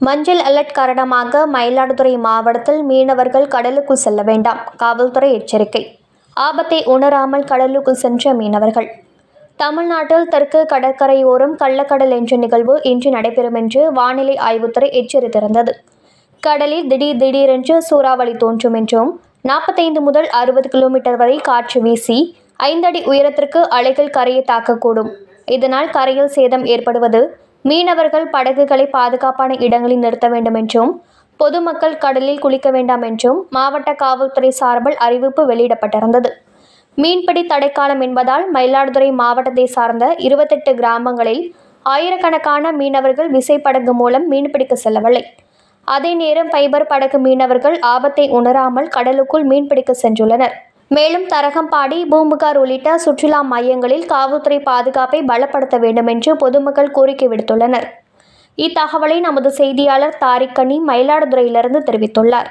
மஞ்சள் அலர்ட் காரணமாக மயிலாடுதுறை மாவட்டத்தில் மீனவர்கள் கடலுக்குள் செல்ல வேண்டாம். காவல்துறை எச்சரிக்கை. ஆபத்தை உணராமல் கடலுக்குள் சென்ற மீனவர்கள். தமிழ்நாட்டில் தெற்கு கடற்கரையோரம் கள்ளக்கடல் என்ற நிகழ்வு இன்று நடைபெறும் என்று வானிலை ஆய்வுத்துறை எச்சரித்திருந்தது கடலில் திடீர் திடீரென்று சூறாவளி தோன்றும் என்றும் நாற்பத்தைந்து முதல் அறுபது கிலோமீட்டர் வரை காற்று வீசி ஐந்தடி உயரத்திற்கு அலைகள் கரையை தாக்கக்கூடும். இதனால் கரையில் சேதம் ஏற்படுவது மீனவர்கள் படகுகளை பாதுகாப்பான இடங்களில் நிறுத்த வேண்டும் என்றும் பொதுமக்கள் கடலில் குளிக்க வேண்டாம் என்றும் மாவட்ட காவல்துறை சார்பில் அறிவிப்பு வெளியிடப்பட்டிருந்தது. மீன்பிடி தடைக்காலம் என்பதால் மயிலாடுதுறை மாவட்டத்தை சார்ந்த இருபத்தெட்டு கிராமங்களில் ஆயிரக்கணக்கான மீனவர்கள் விசைப்படகு மூலம் மீன்பிடிக்க செல்லவில்லை. அதே நேரம் ஃபைபர் படகு மீனவர்கள் ஆபத்தை உணராமல் கடலுக்குள் மீன்பிடிக்க சென்றுள்ளனர். மேலும் தரகம்பாடி பூம்புகார் உள்ளிட்ட சுற்றுலா மையங்களில் காவல்துறை பாதுகாப்பை பலப்படுத்த வேண்டும் என்று பொதுமக்கள் கோரிக்கை விடுத்துள்ளனர். இத்தகவலை நமது செய்தியாளர் தாரிக் கனி மயிலாடுதுறையிலிருந்து தெரிவித்துள்ளார்.